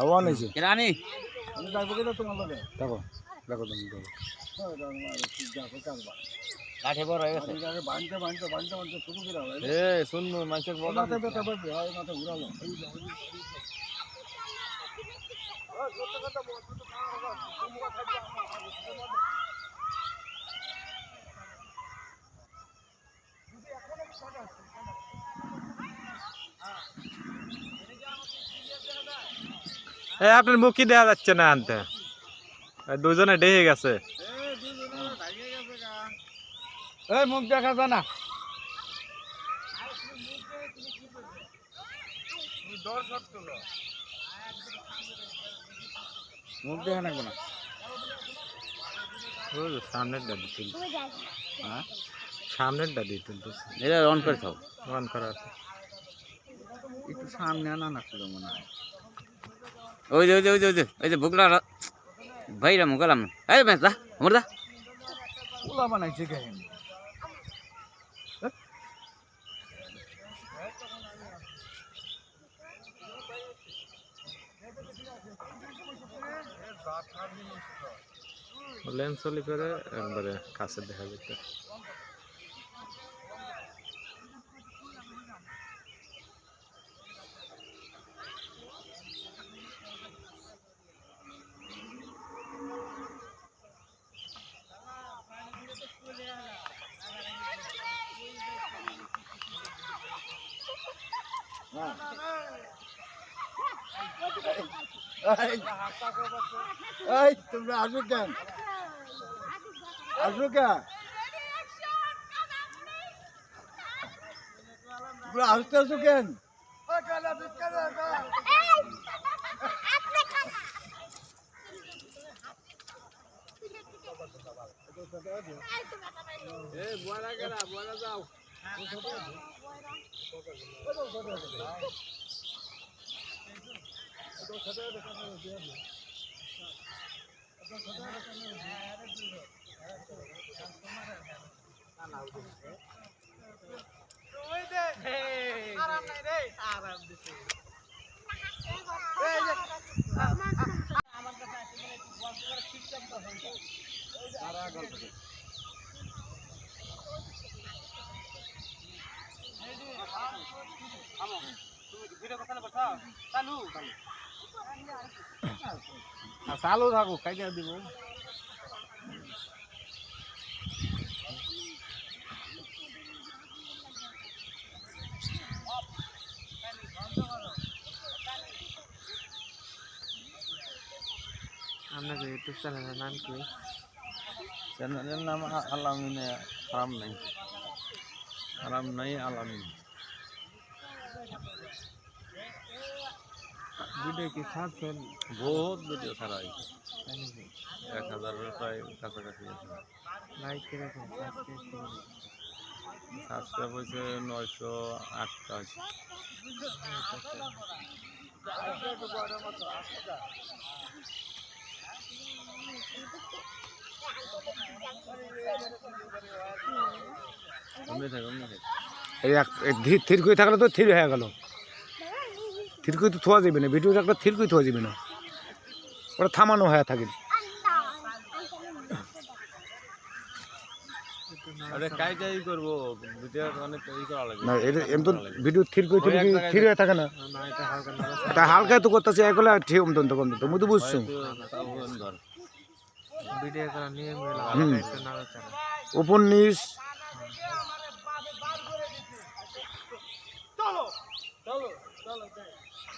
আওয়া নিছে রানী দেখো দেখো তুমি দেখো। লাঠি বড় হয়ে গেছে। বানতে বানতে বানতে বানতে শুরু করে এ শুন মানুষের বড়। মাথা ব্যথা পাবে হয় মাথা ঘুরালো এ আপনার মুখ কি দেওয়া যাচ্ছে না আনতে। এ, দুজনে ডেহে গেছে। এই মুখ দেখা যায় না। মুখ দেখা নাকবো না। ওই যে সামনের দাদি তুলতে হ্যাঁ? সামনের দাদি তুলতেছে। এটা অন করে থাও অন করা আছে। একটু সামনে আনা না ছিল মনে হয়। ওই যে ওই যে ওই যে ওই যে ওই যে বুকলা ভাইরা মুগলাম এই বেশ দা আমার দা ওলা বানাইছে কেন? লেন্স হলি করে একবারে কাছে দেখা যেত এই তোমরা আসো কেন? আসো কেন তোমরা আসতে আসো কেন? Kamu, kamu, kamu, kamu, kamu, kamu, kamu, চালু থাকো কাইটা দিব। আপনাদের ইউটিউব চ্যানেলের নাম কি? চ্যানেলের নাম আলামিনে আরাম নাই। আরাম নাই, আলামিন। ভিডিও কি ছাড়ছেন বহুত ভিডিও ছাড়া হয়েছে। এক হাজারের প্রায় কাছাকাছি লাইক করে রাখুন সাবস্ক্রাইব হয়েছে নয়শো আটটা থাকে এই এক ধীর- থির করে থাকলে তো থির হয়ে গেল। থির করে তো থোয়া যাবে না ভিডিও থাকলে থির করে থোয়া যাবে না ওটা থামানো হয়ে থাকে তো হয়ে হালকা তো করতেছে এগুলো ঠিক মতন তো কমতো মুই তো বুঝছ ভিডিও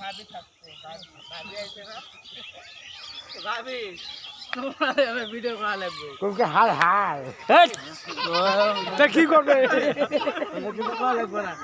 ভাবি থাকছে ভাবি আইছে না ভাবি ভিডিও করা লাগবে তোকে হায় হায় কি করবে করা লাগবে না।